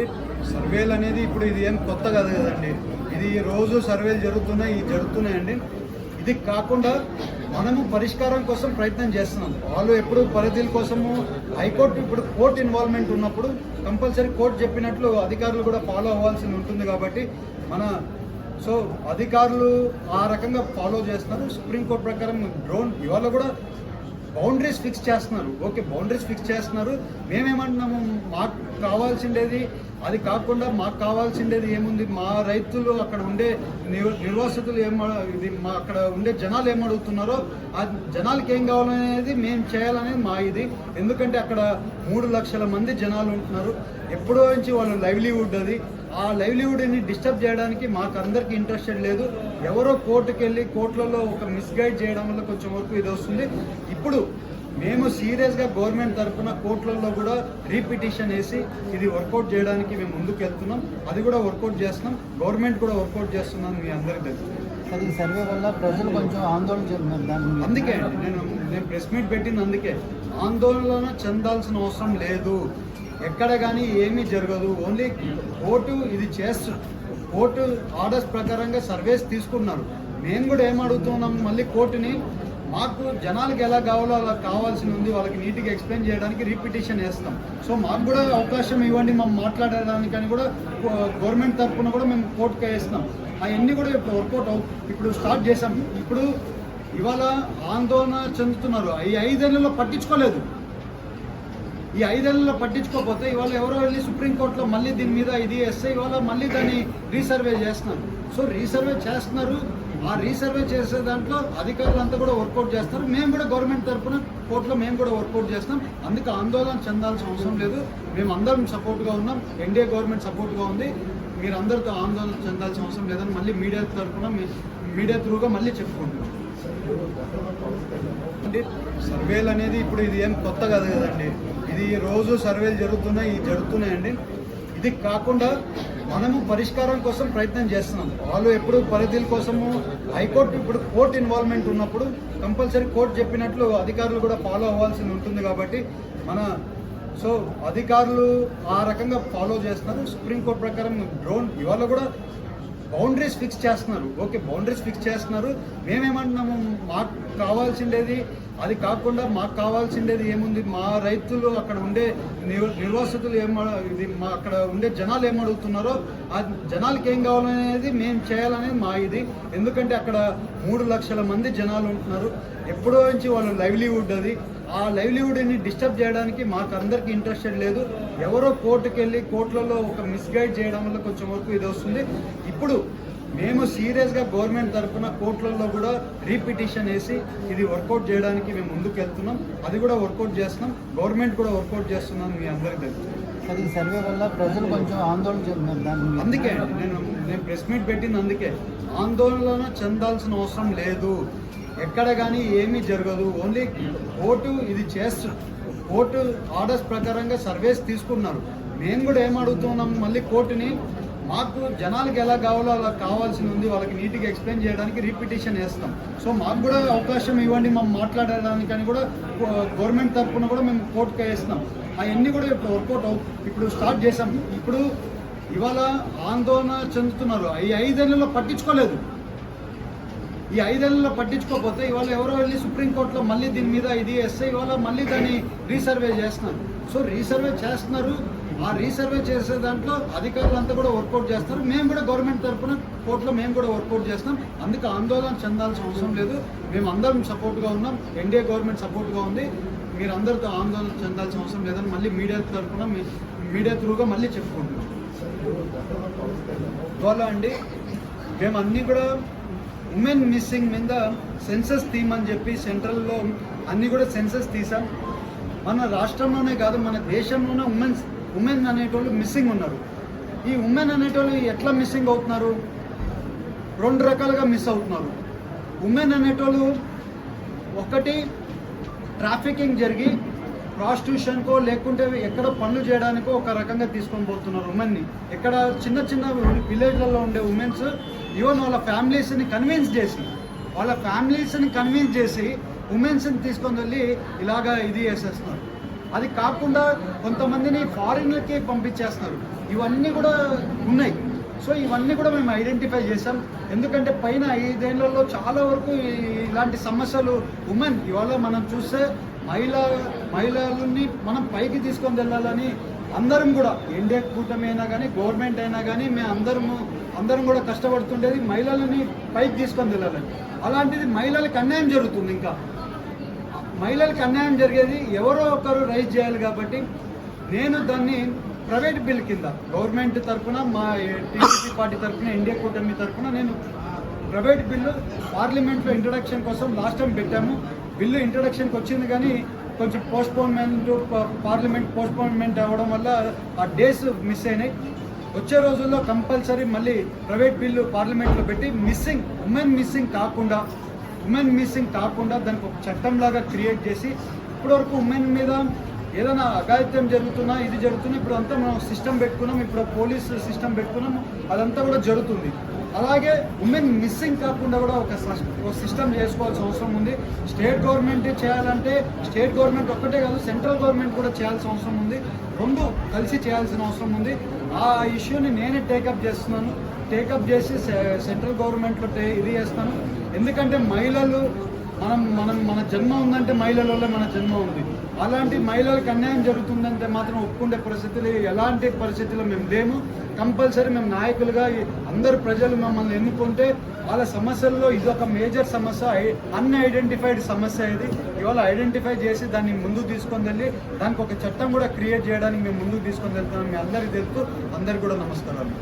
అండి సర్వేలు అనేది ఇప్పుడు ఇది ఏం కొత్త కాదు కదండి. ఇది రోజు సర్వేలు జరుగుతున్నాయి ఇవి జరుగుతున్నాయండి. ఇది కాకుండా మనము పరిష్కారం కోసం ప్రయత్నం చేస్తున్నాం. వాళ్ళు ఎప్పుడు పరిధుల కోసము హైకోర్టు ఇప్పుడు కోర్టు ఇన్వాల్వ్మెంట్ ఉన్నప్పుడు కంపల్సరీ కోర్టు చెప్పినట్లు అధికారులు కూడా ఫాలో అవ్వాల్సి ఉంటుంది కాబట్టి మన సో అధికారులు ఆ రకంగా ఫాలో చేస్తున్నారు. సుప్రీంకోర్టు ప్రకారం డ్రోన్ ఇవాళ కూడా బౌండరీస్ ఫిక్స్ చేస్తున్నారు. ఓకే బౌండరీస్ ఫిక్స్ చేస్తున్నారు. మేమేమంటున్నాము? మాకు కావాల్సిండేది అది కాకుండా మాకు కావాల్సిండేది ఏముంది? మా రైతులు అక్కడ ఉండే నిర్వాసితులు ఏం ఇది మా అక్కడ ఉండే జనాలు ఏం అడుగుతున్నారో ఆ జనాలకి ఏం కావాలనేది మేము చేయాలనేది మా ఇది. ఎందుకంటే అక్కడ మూడు లక్షల మంది జనాలు ఉంటున్నారు. ఎప్పుడో నుంచి వాళ్ళ లైవ్లీవుడ్ అది. ఆ లైవ్లీవుడ్ని డిస్టర్బ్ చేయడానికి మాకు అందరికీ ఇంట్రెస్టెడ్ లేదు. ఎవరో కోర్టుకి వెళ్ళి కోర్టులలో ఒక మిస్గైడ్ చేయడం వల్ల కొంచెం వరకు ఇది వస్తుంది. ఇప్పుడు మేము సీరియస్గా గవర్నమెంట్ తరఫున కోర్టులలో కూడా రీపిటిషన్ వేసి ఇది వర్కౌట్ చేయడానికి మేము ముందుకు వెళ్తున్నాం అది కూడా వర్కౌట్ చేస్తున్నాం. గవర్నమెంట్ కూడా వర్కౌట్ చేస్తున్నాం మీ అందరికీ తెలుసు. ఈ సర్వే వల్ల ప్రజలు కొంచెం ఆందోళన చెందుతున్నారు. అందుకే నేను నేను ప్రెస్ మీట్ పెట్టింది అందుకే. ఆందోళన చెందాల్సిన అవసరం లేదు. ఎక్కడ కానీ ఏమీ జరగదు. ఓన్లీ కోర్టు ఇది చేస్తు కోర్టు ఆర్డర్స్ ప్రకారంగా సర్వేస్ తీసుకున్నారు. మేము కూడా ఏమడుగుతున్నాం మళ్ళీ కోర్టుని మాకు జనాలకి ఎలా కావాలో అలా కావాల్సి ఉంది. వాళ్ళకి నీట్గా ఎక్స్ప్లెయిన్ చేయడానికి రీపిటిషన్ వేస్తాం. సో మాకు కూడా అవకాశం ఇవ్వండి. మేము మాట్లాడడానికి అని కూడా గవర్నమెంట్ తరఫున కూడా మేము కోర్టుకి వేస్తున్నాం. అవన్నీ కూడా వర్కౌట్ అవు ఇప్పుడు స్టార్ట్ చేసాం ఇప్పుడు ఇవాళ ఆందోళన చెందుతున్నారు. ఈ ఐదేళ్ళలో పట్టించుకోలేదు. ఈ ఐదేళ్ళలో పట్టించుకోకపోతే ఇవాళ ఎవరో వెళ్ళి సుప్రీంకోర్టులో మళ్ళీ దీని మీద ఇది ఎస్ఐ ఇవాళ మళ్ళీ దాన్ని రీసర్వే చేస్తున్నారు. సో రీసర్వే చేస్తున్నారు. ఆ రీసర్వే చేసే దాంట్లో అధికారులు అంతా కూడా వర్కౌట్ చేస్తారు. మేము కూడా గవర్నమెంట్ తరఫున కోర్టులో మేము కూడా వర్కౌట్ చేస్తాం అందుకే ఆందోళన చెందాల్సిన అవసరం లేదు. మేము అందరం సపోర్ట్గా ఉన్నాం. ఎన్డీఏ గవర్నమెంట్ సపోర్ట్గా ఉంది. మీరు అందరితో ఆందోళన చెందాల్సిన అవసరం లేదని మళ్ళీ మీడియా తరఫున మీ- మీడియా త్రూగా మళ్ళీ చెప్పుకుంటున్నాం. అంటే సర్వేలు అనేది ఇప్పుడు ఇది ఏం కొత్త కాదు కదండి. ఇది రోజు సర్వేలు జరుగుతున్నాయి ఇవి జరుగుతున్నాయండి. ఇది కాకుండా మనము పరిష్కారం కోసం ప్రయత్నం చేస్తున్నాం. వాళ్ళు ఎప్పుడు పరిధిల కోసము హైకోర్టు ఇప్పుడు కోర్టు ఇన్వాల్వ్మెంట్ ఉన్నప్పుడు కంపల్సరీ కోర్టు చెప్పినట్లు అధికారులు కూడా ఫాలో అవ్వాల్సి ఉంటుంది కాబట్టి మన సో అధికారులు ఆ రకంగా ఫాలో చేస్తున్నారు. సుప్రీంకోర్టు ప్రకారం డ్రోన్ ఇవాళ కూడా బౌండరీస్ ఫిక్స్ చేస్తున్నారు. ఓకే బౌండరీస్ ఫిక్స్ చేస్తున్నారు. మేమేమంటున్నాము? మాకు కావాల్సిండేది అది కాకుండా మాకు కావాల్సిండేది ఏముంది? మా రైతులు అక్కడ ఉండే నిర్వాసితులు ఏం ఇది మా అక్కడ ఉండే జనాలు ఏం అడుగుతున్నారో ఆ జనాలకి ఏం కావాలనేది మేము చేయాలనేది మా ఇది. ఎందుకంటే అక్కడ మూడు లక్షల మంది జనాలు ఉంటున్నారు. ఎప్పుడో నుంచి వాళ్ళ లైవ్లీవుడ్ అది. ఆ లైవ్లీవుడ్ని డిస్టర్బ్ చేయడానికి మాకు అందరికీ ఇంట్రెస్టెడ్ లేదు. ఎవరో కోర్టుకి వెళ్ళి కోర్టులలో ఒక మిస్గైడ్ చేయడం వల్ల కొంచెం వరకు ఇది వస్తుంది. ఇప్పుడు మేము సీరియస్గా గవర్నమెంట్ తరఫున కోర్టులలో కూడా రీపిటిషన్ వేసి ఇది వర్కౌట్ చేయడానికి మేము ముందుకు వెళ్తున్నాం అది కూడా వర్కౌట్ చేస్తున్నాం. గవర్నమెంట్ కూడా వర్కౌట్ చేస్తున్నాం మీ అందరికీ తెలుసు. ఈ సర్వే వల్ల ప్రజలు కొంచెం ఆందోళన చెందుతున్నారు మీద. అందుకే నేను నేను ప్రెస్ మీట్ పెట్టింది అందుకే. ఆందోళన చెందాల్సిన అవసరం లేదు. ఎక్కడ కానీ ఏమీ జరగదు. ఓన్లీ కోర్టు ఇది చేస్తు కోర్టు ఆర్డర్స్ ప్రకారంగా సర్వేస్ తీసుకున్నారు. మేము కూడా ఏం అడుగుతున్నాం? మళ్ళీ కోర్టుని మాకు జనాలకి ఎలా కావాలో అలా కావాల్సి ఉంది. వాళ్ళకి నీట్గా ఎక్స్ప్లెయిన్ చేయడానికి రిపిటేషన్ వేస్తాం. సో మాకు కూడా అవకాశం ఇవ్వండి. మేము మాట్లాడడానికి అని కూడా గవర్నమెంట్ తరఫున కూడా మేము కోర్టుకి వేస్తున్నాం. అవన్నీ కూడా ఇప్పుడు వర్కౌట్ ఇప్పుడు స్టార్ట్ చేసాం ఇప్పుడు ఇవాళ ఆందోళన చెందుతున్నారు. ఈ ఐదేళ్ళలో పట్టించుకోలేదు. ఈ ఐదేళ్ళలో పట్టించుకోకపోతే ఇవాళ ఎవరో వెళ్ళి సుప్రీంకోర్టులో మళ్ళీ దీని మీద ఇది వేస్తే ఇవాళ మళ్ళీ దాన్ని రీసర్వే చేస్తున్నారు. సో రీసర్వే చేస్తున్నారు. ఆ రీసర్వే చేసే దాంట్లో అధికారులంతా కూడా వర్కౌట్ చేస్తారు. మేము కూడా గవర్నమెంట్ తరఫున కోర్టులో మేము కూడా వర్కౌట్ చేస్తాం అందుకే ఆందోళన చెందాల్సిన అవసరం లేదు. మేము అందరం సపోర్ట్గా ఉన్నాం. ఎన్డీఏ గవర్నమెంట్ సపోర్ట్గా ఉంది. మీరు అందరితో ఆందోళన చెందాల్సిన అవసరం లేదని మళ్ళీ మీడియా తరఫున మీ- మీడియా త్రూగా మళ్ళీ చెప్పుకుంటున్నాం. ఇవాళ అండి. మేము అన్నీ కూడా ఉమెన్ మిస్సింగ్ మీద సెన్సస్ థీమ్ అని చెప్పి సెంట్రల్లో అన్నీ కూడా సెన్సస్ తీసాం. మన రాష్ట్రంలోనే కాదు మన దేశంలోనే ఉమెన్స్ ఉమెన్ అనేటోళ్ళు మిస్సింగ్ ఉన్నారు. ఈ ఉమెన్ అనేటోళ్ళు ఎట్లా మిస్సింగ్ అవుతున్నారు? రెండు రకాలుగా మిస్ అవుతున్నారు. ఉమెన్ అనేటోళ్ళు ఒకటి ట్రాఫికింగ్ జరిగి ప్రాస్టిట్యూషన్కో లేకుంటే ఎక్కడ పనులు చేయడానికో ఒక రకంగా తీసుకొని పోతున్నారు ఉమెన్ని. ఎక్కడ చిన్న చిన్న విలేజ్లలో ఉండే ఉమెన్స్ ఈవెన్ వాళ్ళ ఫ్యామిలీస్ని కన్విన్స్ చేసి వాళ్ళ ఫ్యామిలీస్ని కన్విన్స్ చేసి ఉమెన్స్ని తీసుకొని వెళ్ళి ఇలాగా ఇది వేసేస్తున్నారు అది కాకుండా కొంతమందిని ఫారిన్లకి పంపించేస్తున్నారు. ఇవన్నీ కూడా ఉన్నాయి. సో ఇవన్నీ కూడా మేము ఐడెంటిఫై చేసాం ఎందుకంటే పైన ఐదేళ్ళలో చాలా వరకు ఇలాంటి సమస్యలు ఉమెన్. ఇవాళ మనం చూస్తే మహిళ మహిళలని మనం పైకి తీసుకొని వెళ్ళాలని అందరం కూడా ఇండియా కూటమి అయినా కానీ గవర్నమెంట్ అయినా కానీ మేము అందరము అందరం కూడా కష్టపడుతుండేది మహిళలని పైకి తీసుకొని వెళ్ళాలని. అలాంటిది మహిళలకు అన్యాయం జరుగుతుంది ఇంకా. మహిళలకు అన్యాయం జరిగేది ఎవరో ఒకరు రైజ్ చేయాలి కాబట్టి నేను దాన్ని ప్రైవేట్ బిల్ కింద గవర్నమెంట్ తరఫున మా టీడీపీ పార్టీ తరఫున ఇండియా కూటమి తరఫున నేను ప్రైవేట్ బిల్లు పార్లమెంట్లో ఇంట్రడక్షన్ కోసం లాస్ట్ టైం పెట్టాము. బిల్లు ఇంట్రడక్షన్కి వచ్చింది కానీ కొంచెం పోస్ట్పోన్మెంట్ పార్లమెంట్ పోస్ట్పోన్మెంట్ అవ్వడం వల్ల ఆ డేస్ మిస్ అయినాయి. వచ్చే రోజుల్లో కంపల్సరీ మళ్ళీ ప్రైవేట్ బిల్లు పార్లమెంట్లో పెట్టి మిస్సింగ్ ఉమెన్ మిస్సింగ్ కాకుండా ఉమెన్ మిస్సింగ్ కాకుండా దానికి ఒక చట్టం లాగా క్రియేట్ చేసి ఇప్పటివరకు ఉమెన్ మీద ఏదైనా అఘాయిత్యం జరుగుతున్నా ఇది జరుగుతున్నా ఇప్పుడు అంతా మనం సిస్టమ్ పెట్టుకున్నాం ఇప్పుడు పోలీస్ సిస్టమ్ పెట్టుకున్నాం అదంతా కూడా జరుగుతుంది. అలాగే ఉమెన్ మిస్సింగ్ కాకుండా కూడా ఒక సస్- ఒక సిస్టమ్ చేసుకోవాల్సిన అవసరం ఉంది. స్టేట్ గవర్నమెంట్ చేయాలంటే స్టేట్ గవర్నమెంట్ ఒక్కటే కాదు సెంట్రల్ గవర్నమెంట్ కూడా చేయాల్సిన అవసరం ఉంది. రెండు కలిసి చేయాల్సిన అవసరం ఉంది. ఆ ఇష్యూని నేనే టేకప్ చేస్తున్నాను. టేకప్ చేసి సె- సెంట్రల్ గవర్నమెంట్లో టే- ఇది చేస్తాను. ఎందుకంటే మహిళలు మనం మనం మన జన్మ ఉందంటే మహిళలలో మన జన్మ ఉంది. అలాంటి మహిళలకు అన్యాయం జరుగుతుందంటే మాత్రం ఒప్పుకునే పరిస్థితులు ఎలాంటి పరిస్థితుల్లో మేము లేము. కంపల్సరీ మేము నాయకులుగా అందరు ప్రజలు మమ్మల్ని ఎన్నుకుంటే వాళ్ళ సమస్యల్లో ఇది ఒక మేజర్ సమస్య అన్ఐడెంటిఫైడ్ సమస్య ఇది. ఇవాళ ఐడెంటిఫై చేసి దాన్ని ముందుకు తీసుకొని వెళ్ళి దానికి ఒక చట్టం కూడా క్రియేట్ చేయడానికి మేము ముందుకు తీసుకొని వెళ్తున్నాం. మీ అందరికీ తెలుపుతూ అందరికీ కూడా నమస్కారాలు.